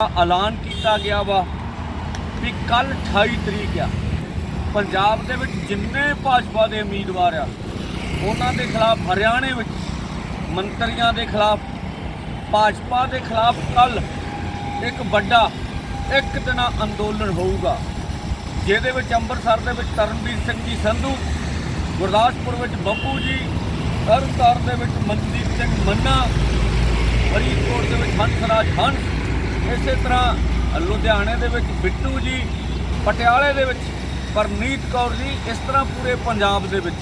ਐਲਾਨ ਕੀਤਾ ਗਿਆ ਵਾ ਵੀ ਕੱਲ 28 ਤਰੀਕ ਆ। ਪੰਜਾਬ ਦੇ ਵਿੱਚ ਜਿੰਨੇ ਭਾਜਪਾ ਦੇ ਉਮੀਦਵਾਰ ਆ, ਉਹਨਾਂ ਦੇ ਖਿਲਾਫ ਹਰਿਆਣੇ ਵਿੱਚ ਮੰਤਰੀਆਂ ਦੇ ਖਿਲਾਫ, ਭਾਜਪਾ ਦੇ ਖਿਲਾਫ ਕੱਲ ਇੱਕ ਵੱਡਾ, ਇੱਕ ਦਿਨਾ ਅੰਦੋਲਨ ਹੋਊਗਾ। ਜਿਹਦੇ ਵਿੱਚ ਅੰਮ੍ਰਿਤਸਰ ਦੇ ਵਿੱਚ ਤਰਨਵੀਰ ਸਿੰਘ ਜੀ ਸੰਧੂ, ਗੁਰਦਾਸਪੁਰ ਵਿੱਚ ਬੱਬੂ ਜੀ, ਤਰਨਤਾਰਨ ਦੇ ਵਿੱਚ ਮਨਦੀਪ ਸਿੰਘ ਮੰਨਾ, ਫਰੀਦਕੋਟ ਦੇ ਵਿੱਚ ਹੰਸਰਾਜ ਹੰਸ ਇਸੇ ਤਰ੍ਹਾਂ ਲੁਧਿਆਣੇ ਦੇ ਵਿੱਚ ਬਿੱਟੂ ਜੀ, ਪਟਿਆਲੇ ਦੇ ਵਿੱਚ ਪਰਨੀਤ ਕੌਰ ਜੀ, ਇਸ ਤਰ੍ਹਾਂ ਪੂਰੇ ਪੰਜਾਬ ਦੇ ਵਿੱਚ,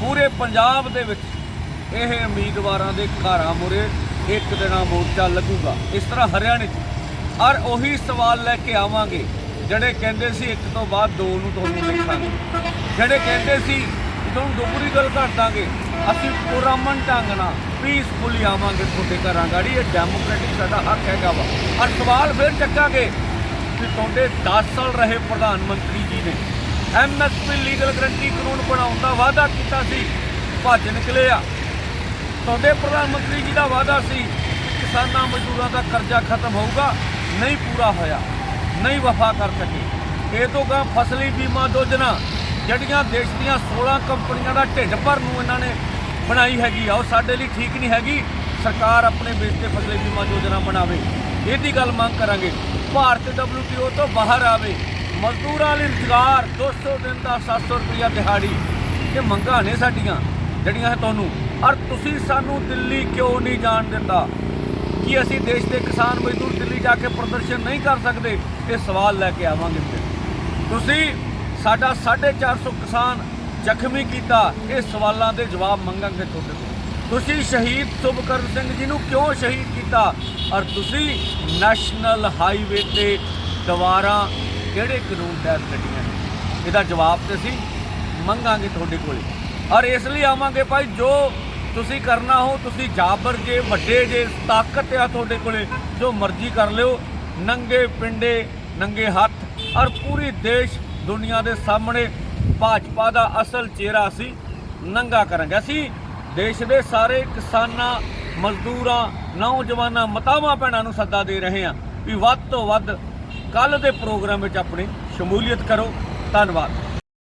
ਪੂਰੇ ਪੰਜਾਬ ਦੇ ਵਿੱਚ ਇਹ ਉਮੀਦਵਾਰਾਂ ਦੇ ਘਰਾਂ ਮੁਰੇ ਇੱਕ ਦਿਨਾ ਮੋਰਚਾ ਲੱਗੂਗਾ। ਇਸ ਤਰ੍ਹਾਂ ਹਰਿਆਣੇ 'ਚ। ਔਰ ਉਹੀ ਸਵਾਲ ਲੈ ਕੇ ਆਵਾਂਗੇ, ਜਿਹੜੇ ਕਹਿੰਦੇ ਸੀ ਇੱਕ ਤੋਂ ਬਾਅਦ ਦੋ ਨੂੰ ਤੁਹਾਨੂੰ ਦੇਖਾਂਗੇ। ਜਿਹੜੇ ਕਹਿੰਦੇ ਸੀ, ਤੁਹਾਨੂੰ ਡੋਗਰੀ ਗੱਲ ਕਰ ਦਾਂਗੇ। ਅਸੀਂ ਪੁਰਮਨ ਢੰਗ ਨਾਲ ਪੀਸਫੁਲੀ ਆਵਾਂਗੇ ਤੁਹਾਡੇ ਘਰਾਂ ਗਾੜੀ। ਇਹ ਡੈਮੋਕ੍ਰੈਟਿਕ ਸਾਡਾ ਹੱਕ ਹੈਗਾ ਵਾ। ਔਰ ਸਵਾਲ ਫਿਰ ਚੱਕਾਂਗੇ ਕਿ ਤੁਹਾਡੇ 10 ਸਾਲ ਰਹੇ ਪ੍ਰਧਾਨ ਮੰਤਰੀ ਜੀ ਨੇ ਐਮਐਸਪੀ ਲੀਗਲ ਗਰੰਟੀ ਕਾਨੂੰਨ ਬਣਾਉਣ ਦਾ ਵਾਅਦਾ ਕੀਤਾ ਸੀ, ਭੱਜ ਨਿਕਲੇ ਆ। ਤੁਹਾਡੇ ਪ੍ਰਧਾਨ ਮੰਤਰੀ ਜੀ ਦਾ ਵਾਅਦਾ ਸੀ ਕਿ ਕਿਸਾਨਾਂ ਮਜ਼ਦੂਰਾਂ ਦਾ ਕਰਜ਼ਾ ਖਤਮ ਹੋਊਗਾ, ਨਹੀਂ ਪੂਰਾ ਹੋਇਆ, ਨਹੀਂ ਵਫਾ ਕਰ ਸਕੇ। ਇਹ ਤੋਂ ਗਾ ਫਸਲੀ ਬੀਮਾ ਯੋਜਨਾ, ਜਿਹੜੀਆਂ ਦੇਸ਼ ਦੀਆਂ 16 ਕੰਪਨੀਆਂ ਦਾ ਢਿੱਡ ਭਰਨ ਨੂੰ ਇਹਨਾਂ ਨੇ ਬਣਾਈ ਹੈਗੀ ਆ, ਉਹ ਸਾਡੇ ਲਈ ਠੀਕ ਨਹੀਂ ਹੈਗੀ। ਸਰਕਾਰ ਆਪਣੇ ਬੇਸ ਤੇ ਫਸਲੀ ਬੀਮਾ ਯੋਜਨਾ ਬਣਾਵੇ। ਇਹਦੀ ਗੱਲ ਮੰਗ ਕਰਾਂਗੇ। ਭਾਰਤ WTO ਤੋਂ ਬਾਹਰ ਆਵੇ। ਮਜ਼ਦੂਰਾਂ ਲਈ ਰੁਜ਼ਗਾਰ 200 ਦਿਨ ਦਾ 700 ਰੁਪਇਆ ਦਿਹਾੜੀ। ਇਹ ਮੰਗਾਂ ਨੇ ਸਾਡੀਆਂ, ਜਿਹੜੀਆਂ ਹੈ ਤੁਹਾਨੂੰ। ਔਰ ਤੁਸੀਂ ਸਾਨੂੰ ਦਿੱਲੀ ਕਿਉਂ ਨਹੀਂ ਜਾਣ ਦਿੰਦਾ? ਕੀ ਅਸੀਂ ਦੇਸ਼ ਦੇ ਕਿਸਾਨ ਮਜ਼ਦੂਰ ਦਿੱਲੀ ਜਾ ਕੇ ਪ੍ਰਦਰਸ਼ਨ ਨਹੀਂ ਕਰ ਸਕਦੇ? ਇਹ ਸਵਾਲ ਲੈ ਕੇ ਆਵਾਂਗੇ। ਫਿਰ ਤੁਸੀਂ ਸਾਡਾ 450 ਕਿਸਾਨ ਜ਼ਖਮੀ ਕੀਤਾ, ਇਹ ਸਵਾਲਾਂ ਦੇ ਜਵਾਬ ਮੰਗਾਂਗੇ ਤੁਹਾਡੇ ਤੋਂ ਤੁਸੀਂ ਸ਼ਹੀਦ ਸੁਭਕਰਨ ਸਿੰਘ ਜੀ ਨੂੰ ਕਿਉਂ ਸ਼ਹੀਦ ਕੀਤਾ? ਔਰ ਤੁਸੀਂ ਨੈਸ਼ਨਲ ਹਾਈਵੇ ਤੇ ਦੁਬਾਰਾ ਕਿਹੜੇ ਕਾਨੂੰਨ ਤਹਿਤ ਕੱਢੀਆਂ ਨੇ? ਇਹਦਾ ਜਵਾਬ ਤੇ ਅਸੀਂ ਮੰਗਾਂਗੇ ਤੁਹਾਡੇ ਕੋਲੇ। ਔਰ ਇਸ ਲਈ ਆਵਾਂਗੇ ਭਾਈ, ਜੋ ਤੁਸੀਂ ਕਰਨਾ ਹੋ, ਤੁਸੀਂ ਜਾਬਰ ਜੇ, ਵੱਡੇ ਜੇ, ਤਾਕਤ ਆ ਤੁਹਾਡੇ ਕੋਲੇ, ਜੋ ਮਰਜ਼ੀ ਕਰ ਲਿਓ। ਨੰਗੇ ਪਿੰਡੇ, ਨੰਗੇ ਹੱਥ, ਔਰ ਪੂਰੀ ਦੇਸ਼ ਦੁਨੀਆ ਦੇ ਸਾਹਮਣੇ ਭਾਜਪਾ ਦਾ ਅਸਲ ਚਿਹਰਾ ਅਸੀਂ ਨੰਗਾ ਕਰਾਂਗੇ। ਅਸੀਂ ਦੇਸ਼ ਦੇ ਸਾਰੇ ਕਿਸਾਨਾਂ, ਮਜ਼ਦੂਰਾਂ, ਨੌਜਵਾਨਾਂ, ਮਤਾਵਾਂ, ਭੈਣਾਂ ਨੂੰ ਸੱਦਾ ਦੇ ਰਹੇ ਹਾਂ ਵੀ ਵੱਧ ਤੋਂ ਵੱਧ ਕੱਲ ਦੇ ਪ੍ਰੋਗਰਾਮ ਵਿੱਚ ਆਪਣੀ ਸ਼ਮੂਲੀਅਤ ਕਰੋ। ਧੰਨਵਾਦ।